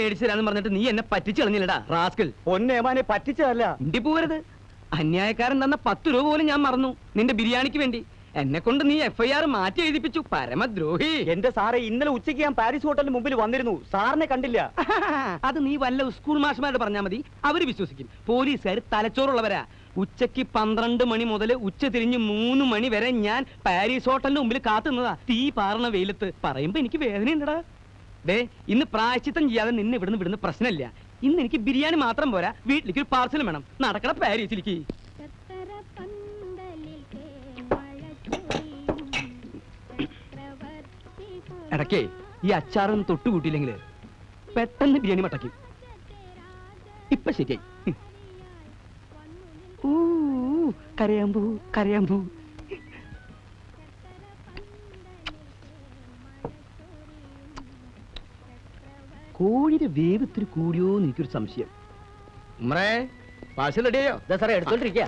മേടിച്ചു തരാന്ന് പറഞ്ഞിട്ട് നീ എന്നെ പറ്റിച്ചു കളഞ്ഞില്ലടാ റാസ്കിൽ. പൊന്നേമാനെ പറ്റിച്ചതല്ല. ഇണ്ടി പോകരുത് അന്യായക്കാരൻ തന്ന പത്ത് രൂപ പോലും ഞാൻ മറന്നു. നിന്റെ ബിരിയാണിക്ക് വേണ്ടി. എന്നെ കൊണ്ട് നീ എഫ്ഐആർ മാറ്റി എഴുതിപ്പിച്ചു. പരമദ്രോഹി. എന്റെ സാറേ ഇന്നലെ ഉച്ചയ്ക്ക് ഞാൻ പാരീസ് ഹോട്ടലിന് മുമ്പിൽ വന്നിരുന്നു. സാറിനെ കണ്ടില്ല. അത് നീ വല്ല സ്കൂൾ മാഷ്മാരോട് പറഞ്ഞാൽ മതി. അവർ വിശ്വസിക്കും. പോലീസുകാർ തലച്ചോറുള്ളവരാ. ഉച്ചയ്ക്ക് പന്ത്രണ്ട് മണി മുതൽ ഉച്ച തിരിഞ്ഞ് മൂന്ന് മണി വരെ ഞാൻ പാരീസ് ഹോട്ടലിന് മുമ്പിൽ കാത്തുന്നതാ തീ പാറണ വെയിലത്ത്. പറയുമ്പോ എനിക്ക് വേദനയുണ്ടടാ. ദേ ഇന്ന് പ്രായച്ചിത്തം ചെയ്യാതെ നിന്നെ ഇവിടുന്ന് വിടുന്ന പ്രശ്നമില്ല. ഇന്ന് എനിക്ക് ബിരിയാണി മാത്രം പോരാ വീട്ടിലേക്ക് ഒരു പാർസൽ വേണം. നടക്കണ പാരീസിലേക്ക് ഇടക്കേ ഇടയ്ക്കേ ഈ അച്ചാറൊന്നും തൊട്ടുകൂട്ടിയില്ലെങ്കിൽ പെട്ടെന്ന് ബിരിയാണി മട്ടയ്ക്കും. ഇപ്പൊ ശരിയായി. കരയാമ്പൂ കരയാമ്പൂ. കോഴിയുടെ വേവ് ഇത്തിരി കൂടിയോ എന്ന് എനിക്കൊരു സംശയം. ഉമ്മറേ പാഴ്സൽ റെഡിയായോ? സാറേ എടുത്തോണ്ടിരിക്കുക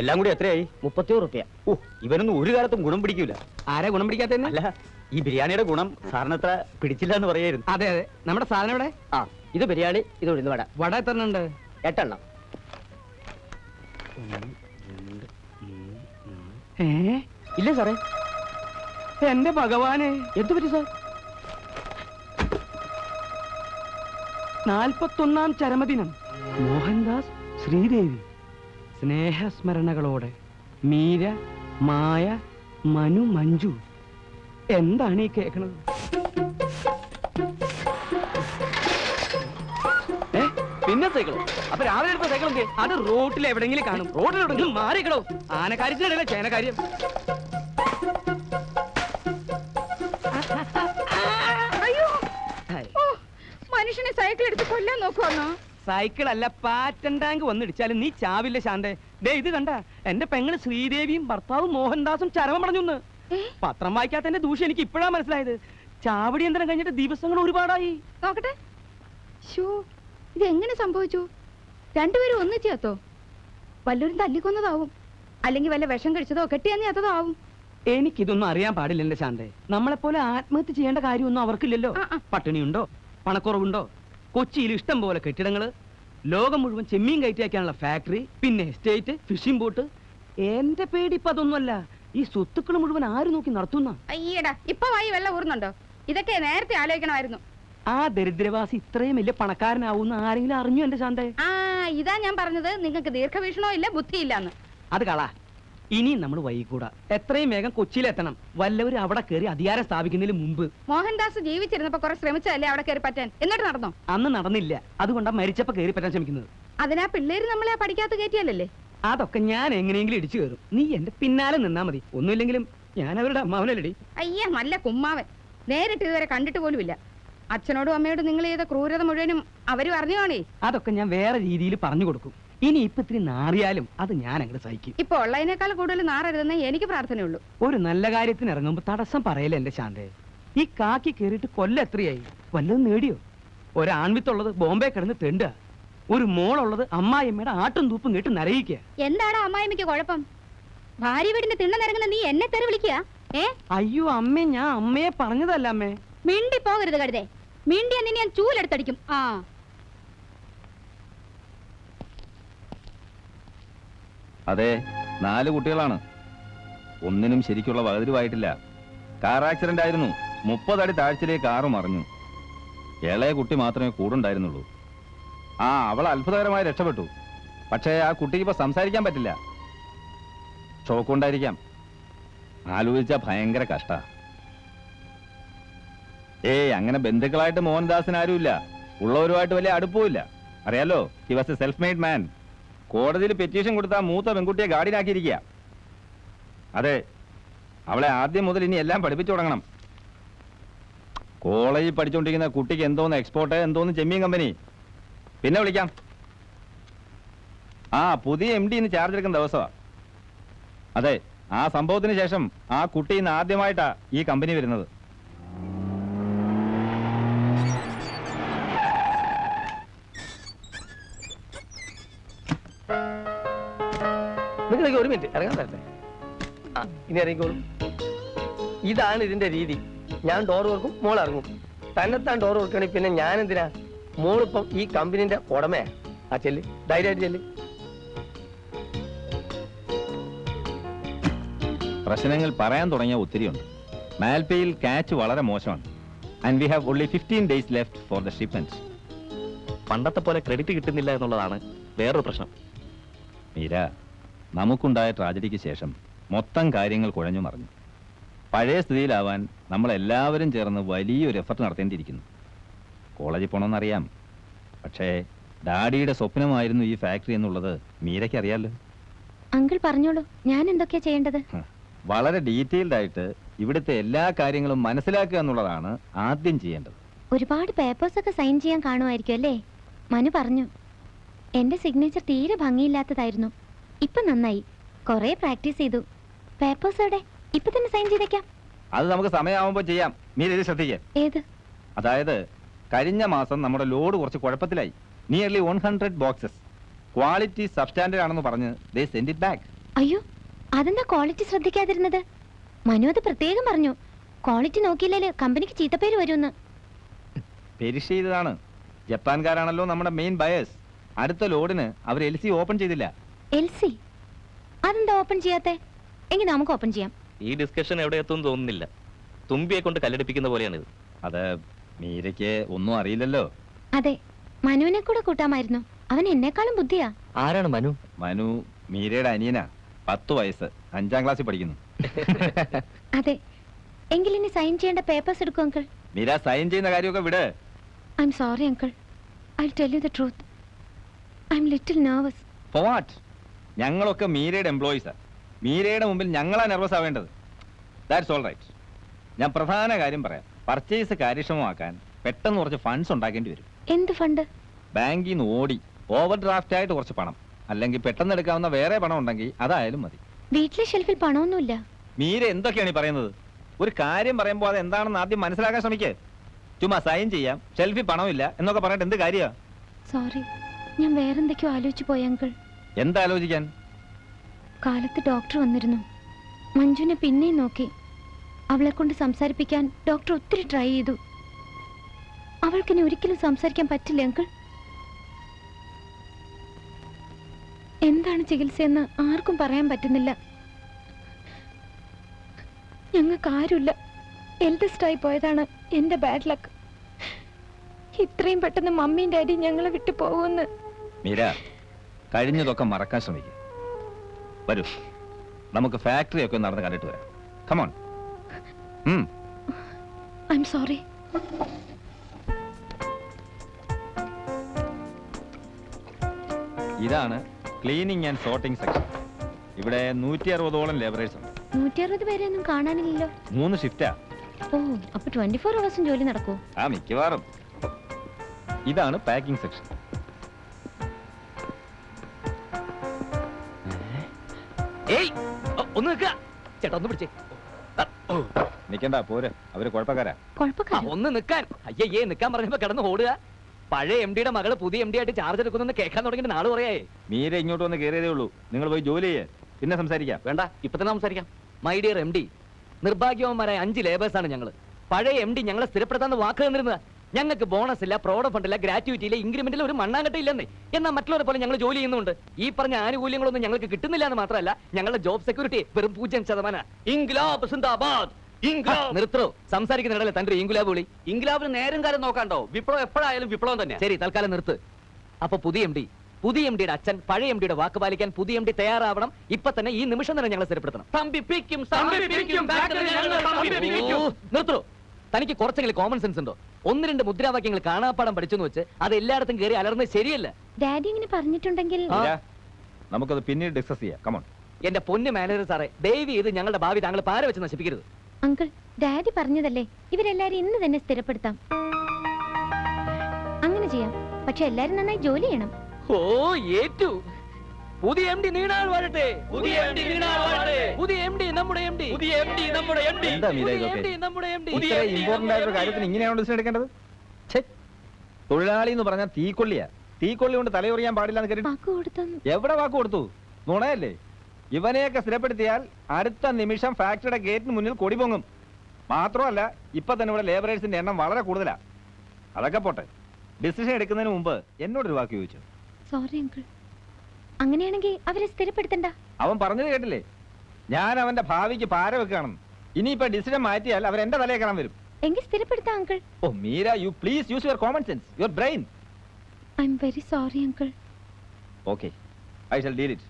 എല്ലാം കൂടി എത്രയായി? മുപ്പത്തിയോറ് റുപ്യ. ഓ ഇവനൊന്നും ഒരു കാലത്തും ഗുണം പിടിക്കൂല. ആരാ ഗുണം പിടിക്കാത്തന്നെ അല്ല ഈ ബിരിയാണിയുടെ ഗുണം സാറിനത്ര പിടിച്ചില്ല എന്ന് പറയായിരുന്നു. അതെ അതെ. നമ്മുടെ സാധനം ഇവിടെ ആ ഇത് ബിരിയാണി ഇത് ഉഴുന്ന് വട. വട എത്ര ഉണ്ട് എട്ടെണ്ണം ഇല്ല സാറേ? എന്റെ ഭഗവാനെ. എന്ത് പറ്റി സാർ? നാൽപ്പത്തൊന്നാം ചരമദിനം. മോഹൻദാസ് ശ്രീദേവി. സ്നേഹസ്മരണകളോടെ മീര മായ മനു മഞ്ജു. എന്താണ് ഈ കേൾക്കണത്? പിന്നെ സൈക്കിളോ? അപ്പൊ രാവിലെ എടുത്ത സൈക്കിൾ അത് റോട്ടിൽ എവിടെങ്കിലും കാണും. റോഡിൽ എവിടെങ്കിലും മാറിക്കടോ. ആനക്കാര്യത്തിനിടയിലെ ചേനക്കാര്യം. കൊല്ലാൻ നോക്കുവാന്നോ? സൈക്കിൾ അല്ല പാറ്റൻ ടാങ്ക് വന്നിടിച്ചാലും നീ ചാവില്ല ശാന്തേ. ദേ ഇത് കണ്ട എന്റെ പെങ്ങൾ ശ്രീദേവിയും ഭർത്താവും മോഹൻദാസും ചരമം പറഞ്ഞു? പത്രം വായിക്കാത്തന്റെ ദൂഷ്യം എനിക്ക് ഇപ്പോഴാ മനസ്സിലായത്. ചാവടി യന്ത്രം കഴിഞ്ഞിട്ട് ദിവസങ്ങൾ ഒരുപാടായി. നോക്കട്ടെ. ഷോ ഇത് എങ്ങനെ സംഭവിച്ചു? രണ്ടുപേരും ഒന്നിച്ച് വല്ലൂരും വല്ലവരും തല്ലിക്കൊന്നതാവും. അല്ലെങ്കിൽ വല്ല വിഷം കഴിച്ചതോ കെട്ടിയാന്ന് ചത്തതോ ആവും എനിക്കിതൊന്നും അറിയാൻ പാടില്ല എന്റെ ശാന്തേ. നമ്മളെപ്പോലെ ആത്മഹത്യ ചെയ്യേണ്ട കാര്യമൊന്നും അവർക്കില്ലല്ലോ. പട്ടിണിയുണ്ടോ? പണക്കുറവുണ്ടോ? കൊച്ചിയിൽ ഇഷ്ടം പോലെ കെട്ടിടങ്ങൾ ലോകം മുഴുവൻ ചെമ്മീൻ കയറ്റിയാക്കാനുള്ള ഫാക്ടറി പിന്നെ എസ്റ്റേറ്റ് ഫിഷിംഗ് ബോട്ട് എന്റെ പേടി ഇപ്പൊ അതൊന്നുമല്ല. ഈ സ്വത്തുക്കൾ മുഴുവൻ ആര് നോക്കി നടത്തുന്ന? അയ്യടാ ഇപ്പൊ വായി വെള്ളം ഊർന്നുണ്ടോ ഇതൊക്കെ നേരത്തെ ആലോചിക്കണമായിരുന്നു. ആ ദരിദ്രവാസി ഇത്രയും വലിയ പണക്കാരനാവൂന്ന് ആരെങ്കിലും അറിഞ്ഞു എന്റെ ശാന്തേ? ആ ഇതാ ഞാൻ പറഞ്ഞത്. നിങ്ങൾക്ക് ദീർഘവീക്ഷണോ ഇല്ല ബുദ്ധിയില്ലെന്ന് അത് കള. ഇനിയും നമ്മൾ വൈകൂടാ. എത്രയും വേഗം കൊച്ചിയിലെത്തണം. വല്ലവരും അവിടെ കയറി അധികാരം സ്ഥാപിക്കുന്നതിന് മുമ്പ്. മോഹൻദാസ് ജീവിച്ചിരുന്നപ്പോ കുറെ ശ്രമിച്ചതല്ലേ അവിടെ കയറി പറ്റാൻ? എന്നിട്ട് നടന്നോ? അന്ന് നടന്നില്ല. അതുകൊണ്ടാ മരിച്ചപ്പോ കയറി പറ്റാൻ ശ്രമിക്കുന്നത്. അതിനാ പിള്ളേര് നമ്മളെ പഠിക്കാത്ത കയറ്റിയല്ലേ അതൊക്കെ ഞാൻ എങ്ങനെയെങ്കിലും ഇടിച്ചു കയറും. നീ എന്റെ പിന്നാലെ നിന്നാ മതി. ഒന്നുമില്ലെങ്കിലും ഞാൻ അവരുടെ അമ്മാവനല്ലടി. അയ്യ നല്ല കുമ്മാവൻ. നേരിട്ട് ഇതുവരെ കണ്ടിട്ട് പോലുമില്ല. അച്ഛനോടും അമ്മയോടും നിങ്ങൾ ചെയ്ത ക്രൂരത മുഴുവനും അവർ പറഞ്ഞു കാണേ അതൊക്കെ ഞാൻ വേറെ രീതിയിൽ പറഞ്ഞു കൊടുക്കും. ഇനി ഇപ്പൊ ഇത്തിരി നാറിയാലും അത് ഞാൻ അങ്ങനെ സഹിക്കും. ഇപ്പൊ ഉള്ളതിനേക്കാൾ കൂടുതൽ നാറരുതെന്ന് എനിക്ക് പ്രാർത്ഥനയുള്ളൂ. ഒരു നല്ല കാര്യത്തിന് ഇറങ്ങുമ്പോ തടസ്സം പറയല്ലേ എന്റെ ശാന്തേ. ഈ കാക്കി കയറിയിട്ട് കൊല്ലം എത്രയായി? വല്ലതും നേടിയോ? ഒരാൺവിത്തുള്ളത് ബോംബെ കിടന്ന് തെണ്ടുക. ഒരു മോളുള്ളത് അമ്മായിയമ്മയുടെ ആട്ടും തൂപ്പും കേട്ട് നരയിക്കുക എന്താണ് അമ്മായിമ്മയ്ക്ക് കുഴപ്പം? ഭാര്യ വീടിന്റെ തിണ്ണ നിരങ്ങുന്ന നീ എന്നെ തെറി വിളിക്കുക ഏ? അയ്യോ അമ്മേ ഞാൻ അമ്മയെ പറഞ്ഞതല്ല അമ്മേ. മിണ്ടി പോകരുത് കരുതേ മിണ്ടി നിന്നെ ഞാൻ ചൂലെടുത്തടിക്കും. ആ. അതെ നാല് കുട്ടികളാണ്. ഒന്നിനും ശരിക്കുള്ള വകതിരിവായിട്ടില്ല. കാർ ആക്സിഡന്റ് ആയിരുന്നു. മുപ്പതടി താഴ്ചയിലേക്ക് കാറ് മറിഞ്ഞു. ഇളയ കുട്ടി മാത്രമേ കൂടുണ്ടായിരുന്നുള്ളൂ. ആ അവൾ അത്ഭുതകരമായി രക്ഷപ്പെട്ടു. പക്ഷേ ആ കുട്ടിക്ക് ഇപ്പൊ സംസാരിക്കാൻ പറ്റില്ല. ഷോക്ക് ഉണ്ടായിരിക്കാം. ആലോചിച്ച ഭയങ്കര കഷ്ട. ഏയ് അങ്ങനെ ബന്ധുക്കളായിട്ട് മോഹൻദാസിന് ആരുമില്ല. ഉള്ളവരുമായിട്ട് വലിയ അടുപ്പവുമില്ല അറിയാലോ he was a self made man കോടതിയിൽ പെറ്റീഷൻ കൊടുത്താൽ മൂത്ത പെൺകുട്ടിയെ ഗാർഡിനാക്കിയിരിക്കുക അതെ അവളെ ആദ്യം മുതൽ ഇനി എല്ലാം പഠിപ്പിച്ചു തുടങ്ങണം. കോളേജിൽ പഠിച്ചുകൊണ്ടിരിക്കുന്ന കുട്ടിക്ക് എന്തോന്ന് എക്സ്പോർട്ട് എന്തോന്ന് ചെമ്മീൻ കമ്പനി? പിന്നെ വിളിക്കാം. ആ പുതിയ എം ഡി ഇന്ന് ചാർജ് എടുക്കുന്ന ദിവസമാണ് അതെ ആ സംഭവത്തിന് ശേഷം ആ കുട്ടി ഇന്ന് ആദ്യമായിട്ടാണ് ഈ കമ്പനി വരുന്നത്. നിങ്ങൾക്ക് ഒരു മിനിറ്റ്. ഇറങ്ങാൻ തരട്ടെ. ആ ഇനി ഇറങ്ങിക്കോളൂ. ഇതാണ് ഇതിന്റെ രീതി. ഞാൻ ഡോർ വർക്കും മോൾ ഇറങ്ങും. തന്നെത്താൻ ഡോർ തുറക്കണേ പിന്നെ ഞാൻ എന്തിനാ? മോളിപ്പം ഈ കമ്പനിന്റെ ഉടമയാ. ആ ചെല്ല്. ധൈര്യമായിട്ട് ചെല്ല്. പ്രശ്നങ്ങൾ പറയാൻ തുടങ്ങിയ ഒത്തിരിയുണ്ട്. മാൽപേയിൽ കാച്ച് വളരെ മോശമാണ്. And we have only fifteen days left for the shipment പണ്ടത്തെ പോലെ ക്രെഡിറ്റ് കിട്ടുന്നില്ല എന്നുള്ളതാണ് വേറൊരു പ്രശ്നം. മീര നമുക്കുണ്ടായ ട്രാജഡിക്ക് ശേഷം മൊത്തം കാര്യങ്ങൾ കുഴഞ്ഞു മറിഞ്ഞു. പഴയ സ്ഥിതിയിലാവാൻ നമ്മളെല്ലാവരും ചേർന്ന് വലിയൊരു എഫർട്ട് നടത്തേണ്ടിയിരിക്കുന്നു. കോളേജിൽ പോകണമെന്നറിയാം പക്ഷേ ഡാഡിയുടെ സ്വപ്നമായിരുന്നു ഈ ഫാക്ടറി എന്നുള്ളത് മീരയ്ക്ക് അറിയാലോ. അങ്കിൾ പറഞ്ഞോളൂ ഞാൻ എന്തൊക്കെയാ ചെയ്യേണ്ടത്? വളരെ ഡീറ്റെയിൽഡ് ആയിട്ട് ഇവിടുത്തെ എല്ലാ കാര്യങ്ങളും മനസ്സിലാക്കുക എന്നുള്ളതാണ് ആദ്യം ചെയ്യേണ്ടത്. ഒരുപാട് പേപ്പേഴ്സ് ഒക്കെ സൈൻ ചെയ്യാൻ കാണുമായിരിക്കും അല്ലേ? മനു പറഞ്ഞു എന്റെ സിഗ്നേച്ചർ തീരെ ഭംഗിയില്ലാത്തതായിരുന്നു. ഇപ്പൊ നന്നായി. കൊറേ പ്രാക്ടീസ് ചെയ്തു. പേപ്പേഴ്സ് അവിടെ ഇപ്പൊ തന്നെ സൈൻ ചെയ്തേക്കാം. അത് നമുക്ക് സമയമാവുമ്പോ ചെയ്യാം. നീ ഇത് ശ്രദ്ധിക്കേ. ഏത്? അതായത് കഴിഞ്ഞ മാസം നമ്മുടെ ലോഡ് കുറച്ച് കുഴപ്പത്തിലായി. Nearly one hundred boxes quality substandard ആണെന്ന് പറഞ്ഞ് ദേ സെൻഡ് ഇറ്റ് ബാക്ക് അയ്യോ അതെന്താ ക്വാളിറ്റി ശ്രദ്ധിക്കാതിരുന്നത്? മനു അത് പ്രത്യേകം പറഞ്ഞു. ക്വാളിറ്റി നോക്കിയില്ലേ കമ്പനിക്ക് ചീത്തപ്പേര് വരുമെന്ന് പെരിഷ് ചെയ്തതാണ്. ജപ്പാൻകാരാണല്ലോ നമ്മുടെ മെയിൻ ബയേഴ്സ് അടുത്ത ലോഡിന് അവർ എൽ സി ഓപ്പൺ ചെയ്തില്ല. എൽ സി അതെന്താ ഓപ്പൺ ചെയ്യാത്തെ? എങ്കിൽ നമുക്ക് ഓപ്പൺ ചെയ്യാം. ഈ ഡിസ്കഷൻ എവിടെ എത്തും തോന്നുന്നില്ല. തുമ്പിയെ കൊണ്ട് കല്ലടിപ്പിക്കുന്ന പോലെയാണിത്. അത് മീരയ്ക്ക് ഒന്നും അറിയില്ലല്ലോ. അതെ മനുവിനെ കൂടെ കൂട്ടാമായിരുന്നു. അവൻ എന്നെക്കാളും ബുദ്ധിയാ. ആരാണ് മനു? മനു മീരയുടെ അനിയനാ. പത്ത് വയസ്സ്. അഞ്ചാം ക്ലാസ്സിൽ പഠിക്കുന്നു. അതെ എങ്കിൽ ഇനി സൈൻ ചെയ്യേണ്ട പേപ്പേഴ്സ് എടുക്കും അങ്കിൾ മീര സൈൻ ചെയ്യുന്ന കാര്യമൊക്കെ വിട്. I'm sorry uncle I tell you the truth I'm little nervous for what ഞങ്ങളൊക്കെ മീരയുടെ എംപ്ലോയീസാ മീരയുടെ മുമ്പിൽ ഞങ്ങളാ നെർവസ് ആവേണ്ടത്. ദാറ്റ്സ് ഓൾ റൈറ്റ് ഞാൻ പ്രധാന കാര്യം പറയാം. പർച്ചേസ് കാര്യക്ഷമമാക്കാൻ പെട്ടെന്ന് കുറച്ച് ഫണ്ട്സ് ഉണ്ടാക്കേണ്ടി വരും. എന്ത് ഫണ്ട് ബാങ്കിൽ നിന്ന് ഓടി ഓവർ ഡ്രാഫ്റ്റ് ആയിട്ട് കുറച്ച് പണം. അല്ലെങ്കിൽ പെട്ടെന്ന് എടുക്കാവുന്ന വേറെ പണം ഉണ്ടെങ്കിൽ അതായാലും മതി. വീട്ടിലെ ഷെൽഫിൽ പണമൊന്നുമില്ല. മീര എന്തൊക്കെയാണ് ഈ പറയുന്നത്? ഒരു കാര്യം പറയുമ്പോൾ അത് എന്താണെന്ന് ആദ്യം മനസ്സിലാക്കാൻ ശ്രമിക്കേ. ചുമ്മാ സൈൻ ചെയ്യാം. ഷെൽഫിൽ പണമില്ല എന്നൊക്കെ പറഞ്ഞിട്ട് എന്ത് കാര്യമാ സോറി ഞാൻ വേറെന്തൊക്കെയോ ആലോചിച്ചു പോയി അങ്കിൾ എന്താലോചിക്കാൻ? കാലത്ത് ഡോക്ടർ വന്നിരുന്നു. മഞ്ജുവിനെ പിന്നെയും നോക്കി. അവളെ കൊണ്ട് സംസാരിപ്പിക്കാൻ ഡോക്ടർ ഒത്തിരി ട്രൈ ചെയ്തു. അവൾക്കിനി ഒരിക്കലും സംസാരിക്കാൻ പറ്റില്ല അങ്കിൾ. എന്താണ് ചികിത്സയെന്ന് ആർക്കും പറയാൻ പറ്റുന്നില്ല. ഞങ്ങൾക്ക് ആരുമില്ല. എൽഡസ്റ്റ് ആയി പോയതാണ് എന്റെ ബാഡ് ലക്ക് ഇത്രയും പെട്ടെന്ന് മമ്മിയും ഡാഡിയും ഞങ്ങളെ വിട്ടു പോകുമെന്ന്. മീര കഴിഞ്ഞതൊക്കെ മറക്കാൻ ശ്രമിക്കുക വരൂ. നമുക്ക് ഫാക്ടറി ഒക്കെ നടന്ന് കണ്ടിട്ട് വരാം. കമോൺ ഐ എം സോറി ഇതാണ് ക്ലീനിങ് ആൻഡ് സോർട്ടിംഗ് സെക്ഷൻ. ഇവിടെ നൂറ്റി അറുപതോളം ലേബറേഴ്സ് ഉണ്ട്. നൂറ്റി അറുപത് പേരെയൊന്നും കാണാനില്ലല്ലോ. മൂന്ന് ഷിഫ്റ്റാ ഓ അപ്പൊ ട്വന്റി ഫോർ അവേഴ്സും ജോലി നടക്കുമോ ആ മിക്കവാറും. ഇതാണ് പാക്കിംഗ് സെക്ഷൻ ഏയ് ഒ- ഒന്ന് നിൽക്കുക. ചേട്ടാ ഒന്ന് പിടിച്ചേ. ആ, ഓ. നിക്കണ്ട പോര്. അവർ കുഴപ്പക്കാരാ. ആ, കുഴപ്പക്കാരോ ഒന്ന് നിൽക്കാൻ. അയ്യേ നിൽക്കാൻ പറഞ്ഞപ്പോ കിടന്ന് ഓടുക. പഴയ എം ഡിയുടെ മകൾ പുതിയ എം ഡി ആയിട്ട് ചാർജ് എടുക്കുന്നെന്ന് കേൾക്കാൻ തുടങ്ങിയിട്ട് നാൾ പറയായേ മീര ഇങ്ങോട്ട് വന്ന് കയറിയതേ ഉള്ളൂ. നിങ്ങൾ പോയി ജോലി ചെയ്യേ. പിന്നെ സംസാരിക്കാം. വേണ്ട ഇപ്പൊ തന്നെ സംസാരിക്കാം. മൈ ഡിയർ എം ഡി നിർഭാഗ്യവന്മാരായ അഞ്ച് ലേബേഴ്സാണ് ആണ് ഞങ്ങൾ. പഴയ എം ഡി ഞങ്ങളെ സ്ഥിരപ്പെടുത്താന്ന് വാക്ക് തന്നിരുന്നത്. ഞങ്ങൾക്ക് ബോണസ് ഇല്ല പ്രോഡ ഫണ്ട് ഇല്ല ഗ്രാറ്റുവിറ്റി ഇല്ല ഇൻക്രിമെന്റിൽ ഒരു മണ്ണാങ്കട്ട ഇല്ലെന്നേ. എന്നാൽ മറ്റുള്ളവരെ പോലെ ഞങ്ങൾ ജോലി ചെയ്യുന്നുണ്ട്. ഈ പറഞ്ഞ ആനുകൂല്യങ്ങളൊന്നും ഞങ്ങൾക്ക് കിട്ടുന്നില്ല എന്ന് മാത്രമല്ല ഞങ്ങളുടെ ജോബ് സെക്യൂരിറ്റി വെറും പൂജ്യം ശതമാനം. നിർത്തോ. സംസാരിക്കുന്നിടല്ലേ തന്റെ ഇംഗ്ലാബ് വിളി. ഇംഗ്ലാബിന് നേരം കാലം നോക്കാണ്ടോ? വിപ്ലവം എപ്പോഴായാലും വിപ്ലവം തന്നെ. ശരി തൽക്കാലം നിർത്ത്. അപ്പൊ പുതിയ എം ഡി. പുതിയ എം ഡിയുടെ അച്ഛൻ പഴയ എം ഡിയുടെ വാക്ക് പാലിക്കാൻ പുതിയ എം ഡി തയ്യാറാവണം. ഇപ്പൊ തന്നെ ഈ നിമിഷം തന്നെ ഞങ്ങളെ സ്ഥിരപ്പെടുത്തണം. നിർത്തോ. തനിക്ക് കുറച്ചെങ്കിലും കോമൺ സെൻസ് ഉണ്ടോ? ഒന്ന് രണ്ട് മുദ്രാവാക്യങ്ങൾ കാണാപ്പാടം പഠിച്ചെന്ന് വെച്ച് അത് എല്ലായിടത്തും കയറി അലർന്നത് ശരിയല്ല. ഡാഡി ഇങ്ങനെ പറഞ്ഞിട്ടുണ്ടെങ്കിൽ നമുക്കത് പിന്നീട് ഡിസ്കസ് ചെയ്യാം. കമോൺ എന്റെ പൊന്നു മാനേജർ സാറേ ദയവ് ചെയ്ത് ഞങ്ങളുടെ ഭാവി താങ്കൾ പാര വെച്ച് നശിപ്പിക്കരുത്. അങ്കിൾ ഡാഡി പറഞ്ഞതല്ലേ? ഇവരെല്ലാരും ഇന്ന് തന്നെ സ്ഥിരപ്പെടുത്താം. അങ്ങനെ ചെയ്യാം. പക്ഷെ എല്ലാരും നന്നായി ജോലി ചെയ്യണം. ഓ ഏറ്റു. പുതിയ എം ഡി നീണാൾ വരട്ടെ പുതിയ എം ഡി നീണാൾ വരട്ടെ പുതിയ എം ഡി നമ്മുടെ എം ഡി പുതിയ എം ഡി നമ്മുടെ എം ഡി എന്താ മീര പുതിയ ഇതൊക്കെ? എം ഡി നമ്മുടെ എം ഡി ഇത്ര ഇമ്പോർട്ടന്റ് ആയിട്ടുള്ള കാര്യത്തിന് ഇങ്ങനെയാണ് ഡിസിഷൻ എടുക്കേണ്ടത്? തൊഴിലാളി എന്ന് പറഞ്ഞാൽ തീക്കൊള്ളിയാ. തീക്കൊള്ളി കൊണ്ട് തലയൊറിയാൻ പാടില്ല എന്ന് കേറി വാക്ക് കൊടുത്തൊന്നും എവിടെ വാക്ക് കൊടുത്തു? നുണയല്ലേ? ഇവനെയൊക്കെ സ്ഥിരപ്പെടുത്തിയാൽ അടുത്ത നിമിഷം ഫാക്ടറിയുടെ ഗേറ്റിന് മുന്നിൽ കൊടി പൊങ്ങും. മാത്രമല്ല ഇപ്പൊ തന്നെ ഇവിടെ ലേബറേഴ്സിന്റെ എണ്ണം വളരെ കൂടുതലാ. അതൊക്കെ പോട്ടെ. ഡിസിഷൻ എടുക്കുന്നതിന് മുമ്പ് എന്നോടൊരു വാക്ക് ചോദിച്ചു? സോറി അങ്കിൾ അങ്ങനെയാണെങ്കിൽ അവരെ സ്ഥിരപ്പെടുത്തണ്ട. അവൻ പറഞ്ഞത് കേട്ടില്ലേ? ഞാൻ അവന്റെ ഭാവിക്ക് പാര വെക്കുകയാണെന്ന് ഇനിയിപ്പോ ഡിസിഷൻ മാറ്റിയാൽ അവർ എന്റെ തലയെ കാണാൻ വരും. എങ്കിൽ സ്ഥിരപ്പെടുത്താം uncle. Oh Meera you please use your common sense your brain I'm very sorry uncle okay I shall deal it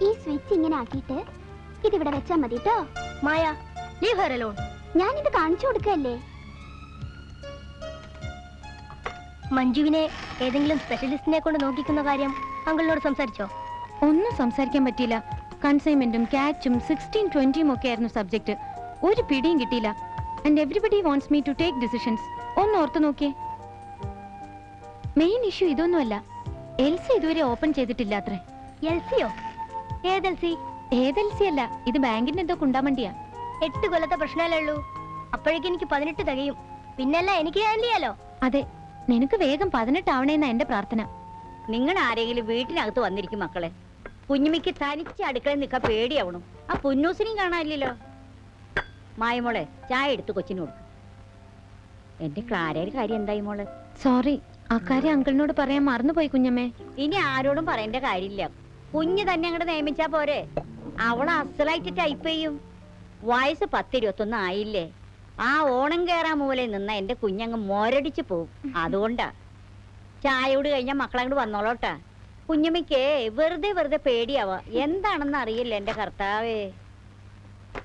ഈ സ്വിച്ച് ഇങ്ങനെ ആക്കിയിട്ട് ഇതിവിടെ വെച്ചാ മതി ട്ടോ മായ ലീവ് ഹർ അലോൺ ഞാൻ ഇത് കാണിച്ചു കൊടുക്കല്ലേ മഞ്ജുവിനെ ഏതെങ്കിലും സ്പെഷ്യലിസ്റ്റിനെ കൊണ്ട് നോക്കിക്കുന്ന കാര്യം അങ്കിളിനോട് സംസാരിച്ചോ? ഒന്നും സംസാരിക്കാൻ പറ്റിയില്ല. കൺസൈൻമെന്റും ക്യാച്ചും സിക്സ്റ്റീൻ ട്വന്റിയും ഒക്കെ ആയിരുന്നു സബ്ജക്ട് ഒരു പിടിയും കിട്ടിയില്ല. And everybody wants me to take decisions ഒന്ന് ഓർത്തു നോക്കിയേ. മെയിൻ ഇഷ്യൂ ഇതൊന്നുമല്ല. എൽസി ഇതുവരെ ഓപ്പൺ ചെയ്തിട്ടില്ല അത്രേ എൽസിയോ? ഏതെൽസി? ഏതെൽസി അല്ല. ഇത് ബാങ്കിന്റെ എന്തോ കുണ്ടാമണ്ടിയാ. എട്ട് കൊല്ലത്തെ പ്രശ്നമല്ലേ ഉള്ളൂ. അപ്പോഴേക്കും എനിക്ക് പതിനെട്ട് തികയും. പിന്നല്ല എനിക്ക് ഹാൻഡിൽ ചെയ്യാലോ? അതെ. നിനക്ക് വേഗം പതിനെട്ടാവണേന്നാ എന്റെ പ്രാർത്ഥന. നിങ്ങൾ ആരെങ്കിലും വീട്ടിനകത്ത് വന്നിരിക്കും മക്കളെ. കുഞ്ഞുമിക്ക് തനിച്ച് അടുക്കളയിൽ നിൽക്കാൻ പേടിയാവണം. ആ പുന്നൂസിനെയും കാണാനില്ലല്ലോ. മായമോളെ ചായ എടുത്ത് കൊച്ചിന് കൊടുക്കും. എന്റെ ക്ലാരയുടെ കാര്യം എന്തായി മോളെ? സോറി അക്കാര്യം അങ്കിളിനോട് പറയാൻ മറന്നുപോയി കുഞ്ഞമ്മേ. ഇനി ആരോടും പറയേണ്ട കാര്യമില്ല. കുഞ്ഞ് തന്നെ അങ്ങോട്ട് നിയമിച്ചാ പോരെ. അവളെ അസലായിട്ട് ടൈപ്പ് ചെയ്യും. വയസ്സ് പത്തിരുപത്തൊന്നും ആയില്ലേ? ആ ഓണം കയറാൻ മൂലയിൽ നിന്ന എന്റെ കുഞ്ഞങ്ങ് മോരടിച്ച് പോവും. അതുകൊണ്ടാ. ചായയോട് കഴിഞ്ഞാൽ മക്കളങ്ങോട്ട് വന്നോളോട്ടാ. കുഞ്ഞമ്മയ്ക്ക് വെറുതെ വെറുതെ പേടിയാവാ. എന്താണെന്ന് അറിയില്ല എന്റെ കർത്താവേ.